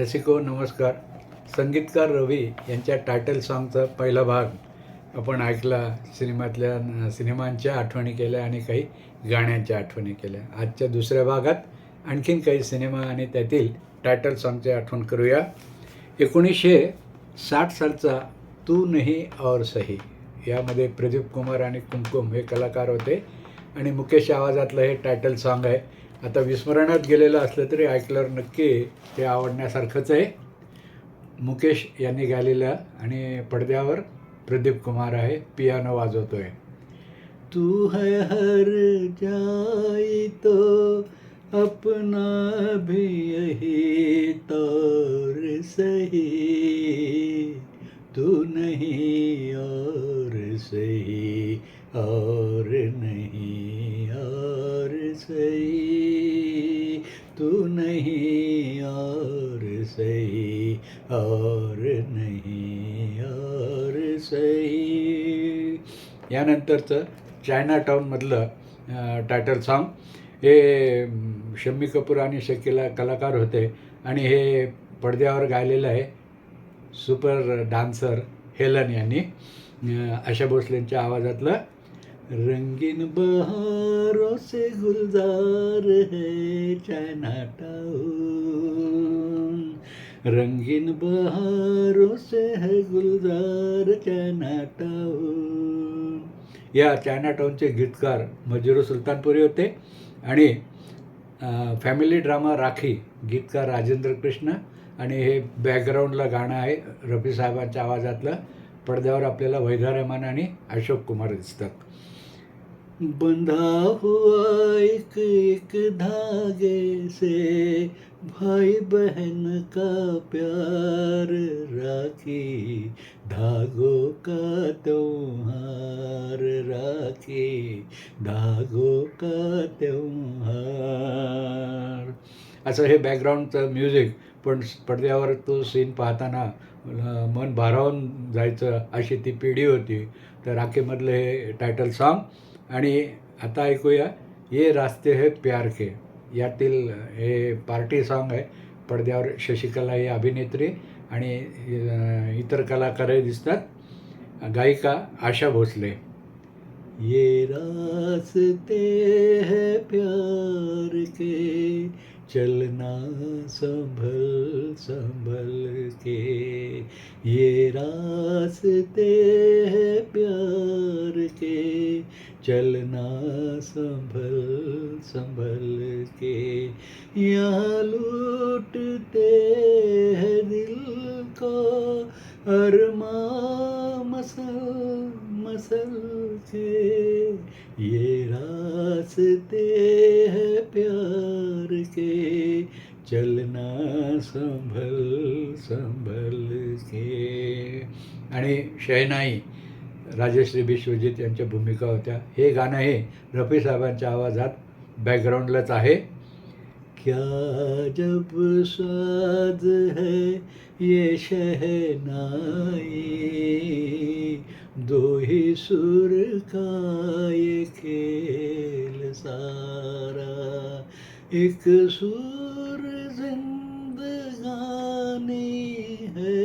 रसिको नमस्कार. संगीतकार रवी यांच्या टायटल सॉन्गचा पहिला भाग आपण ऐकला सिनेमातल्या सिनेमांच्या आठवणी केल्या आणि काही गाण्यांच्या आठवणी केल्या. आजच्या दुसऱ्या भागात आणखीन काही सिनेमा आणि त्यातील टायटल सॉन्गची आठवण करूया. एकोणीसशे साठ सालचा तू नही और सही. यामध्ये प्रदीप कुमार आणि कुमकुम हे कलाकार होते आणि मुकेश आवाजातलं हे टायटल सॉन्ग आहे. आता विस्मरणात गेलेलं असलं तरी ऐकल्यावर नक्की ते आवडण्यासारखंच आहे. मुकेश यांनी गायलेलं आणि पडद्यावर प्रदीप कुमार आहे पियानो वाजवतोय. तू है हर जाई तो अपना भी यही तौर सही। तू नहीं और सही और नहीं और सही। नहीं और सही और नहीं और सही. यानंतरचं चायना टाऊनमधलं टायटल सॉन्ग हे शम्मी कपूर आणि शकीला कलाकार होते. आणि हे पडद्यावर गायलेलं आहे सुपर डान्सर हेलन यांनी. आशा भोसलेंच्या आवाजातलं रंगीन बहारों से गुलजार है चाइना टाउन रंगीन बहारों से है गुलजार चाइना टाउन या चायना टाऊनचे गीतकार मजुरू सुलतानपुरी होते आणि फॅमिली ड्रामा राखी गीतकार राजेंद्र कृष्ण आणि हे बॅकग्राऊंडला गाणं आहे रफी साहेबांच्या आवाजातलं. पडद्यावर आपल्याला वैदा रहमान आणि अशोक कुमार दिसतात. बंधा हुआ एक एक धागे से भाई बहन का प्यार राखी धागों का त्योहार राखी धागों का त्योहार। असं हे बॅकग्राऊंडचं म्युझिक पण पडद्यावर तो सीन पाहताना मन भारावून जायचं अशी ती पिढी होती. तर राखीमधलं हे टायटल सॉन्ग आणि आता ऐकूया ये रास्ते है प्यार के. यातील हे पार्टी सॉन्ग आहे. पडद्यावर शशिकला ही अभिनेत्री आणि इतर कलाकारही दिसतात. गायिका आशा भोसले. ये रास्ते है प्यार के चलना संभल संभल के. ये रास्ते है प्यार के चलना संभल संभल के। यहाँ लूटते हैं दिल को। अरमा मसल मसल के। ये रास्ते हैं प्यार के। चलना संभल संभल के। आणि शहनाई राजश्री विश्वजित यांच्या भूमिका होत्या. हे गाणं हे रफी साहेबांच्या आवाजात बॅकग्राऊंडलाच आहे. क्या जब साज है ये शहनाई दो ही सुर का ये खेल सारा एक सुर जिंदगानी है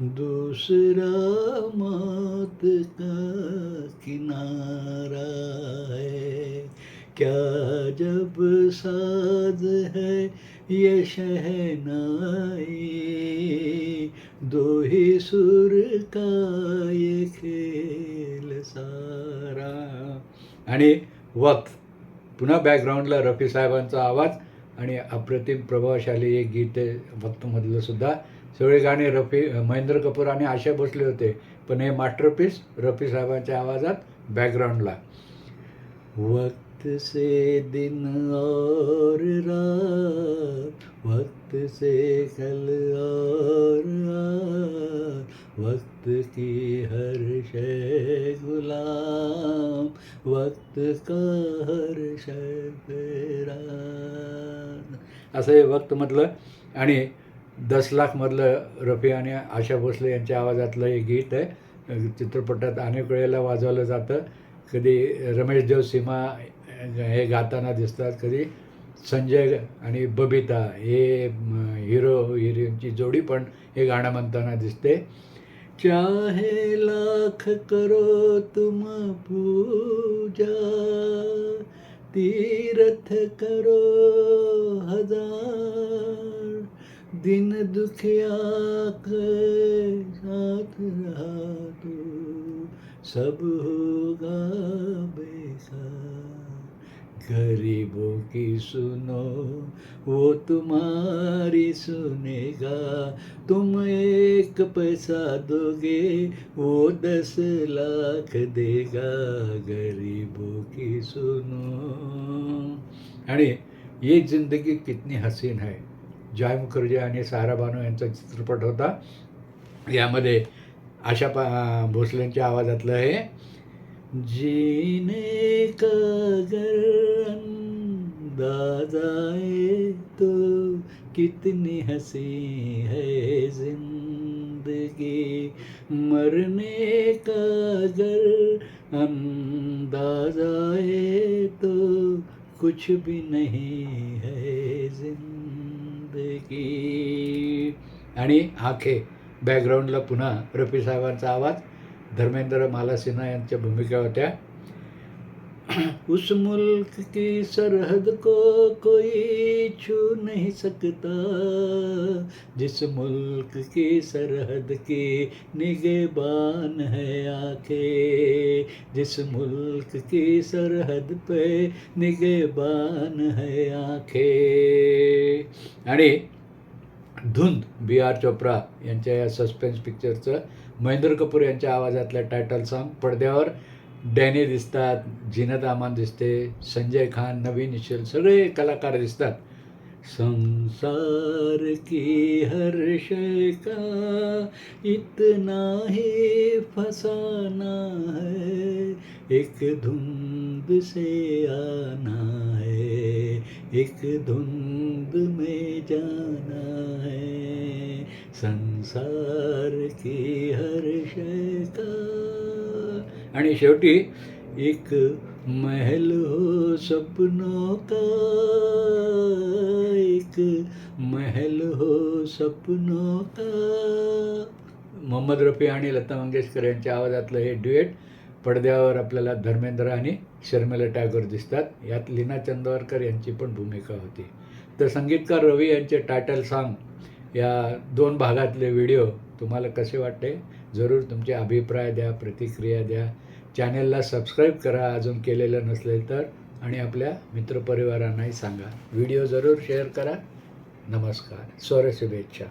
दूसरा मौत का किनारा है। क्या जब साज है ये शहनाई दो ही सुर का ये खेल सारा। आणि वक्त पुन्हा बॅकग्राऊंडला रफी साहेबांचा आवाज आणि अप्रतिम प्रभावशाली एक गीत वक्तमधलं सुद्धा. सगळे गाणे रफी महेंद्र कपूर आणि आशा भोसले होते पण हे मास्टरपीस रफी साहेबांच्या आवाजात बॅकग्राऊंडला वक्त से दिन और रात वक्त से कल और रात वक्त की हर शय गुलाम वक्त का हर शय असं हे वक्त म्हटलं. आणि दस लाखमधलं रफी आणि आशा भोसले यांच्या आवाजातलं हे गीत आहे. चित्रपटात अनेक वेळेला वाजवलं जातं. कधी रमेश देव सीमा हे गाताना दिसतात कधी संजय आणि बबिता हे हिरो हिरोईनची जोडी पण हे गाणं म्हणताना दिसते. चाहे लाख करो तुम पूजा तीर्थ करो हजार. दिन दुखिया साथ रहा तो सब होगा बेकार गरीबों की सुनो, वो तुम्हारी सुनेगा। तुम एक पैसा दोगे, वो दस लाख देगा। गरीबों की सुनो। अरे, ये ज़िंदगी कितनी हसीन है। जॉय मुखर्जी आणि सारा बानो यांचा चित्रपट होता. यामध्ये आशा पा भोसलेंच्या आवाजातलं हे जीने का दादाए तो कितनी हसी है जिंदगी। मरने का अगर अंदाज आए तो कुछ भी नहीं है जिंदगी। की. आणि आखे बॅकग्राऊंडला पुन्हा रफी साहेबांचा आवाज. धर्मेंद्र माला सिन्हा यांच्या भूमिका होत्या. उस मुल्क की सरहद को कोई छू नहीं सकता। जिस मुल्क की सरहद की निगेबान है आंखें जिस मुल्क की सरहद पे निगेबान है आंखें। आणि धुंद बी आर चोप्रा यांच्या या सस्पेन्स पिक्चरचं महेंद्र कपूर यांच्या आवाजातलं टायटल सॉन्ग पडद्यावर डॅनी दिसतात जिनत अमान दिसते संजय खान, नवीन, निश्चल, सगळे कलाकार दिसतात संसार की हर शय का इतना ही फसाना है, एक धुंद से आना है, एक धुंद में जाना है। संसार की हर शय का आणि शेवटी एक महल हो सपनों का? एक महल हो सपनों का? मोहम्मद रफी आणि लता मंगेशकर यांच्या आवाजातलं हे ड्युएट पडद्यावर आपल्याला धर्मेंद्र आणि शर्मिला टागोर दिसतात. यात लीना चंदवारकर यांची पण भूमिका होती. तर संगीतकार रवी यांचे टायटल सॉन्ग या दोन भागातले व्हिडिओ तुम्हाला कसे वाटते जरूर तुमचे अभिप्राय द्या प्रतिक्रिया द्या. चॅनेलला सबस्क्राईब करा अजून केलेलं नसलेल तर. आणि आपल्या मित्रपरिवारांनाही सांगा. व्हिडिओ जरूर शेअर करा. नमस्कार. स्वर शुभेच्छा.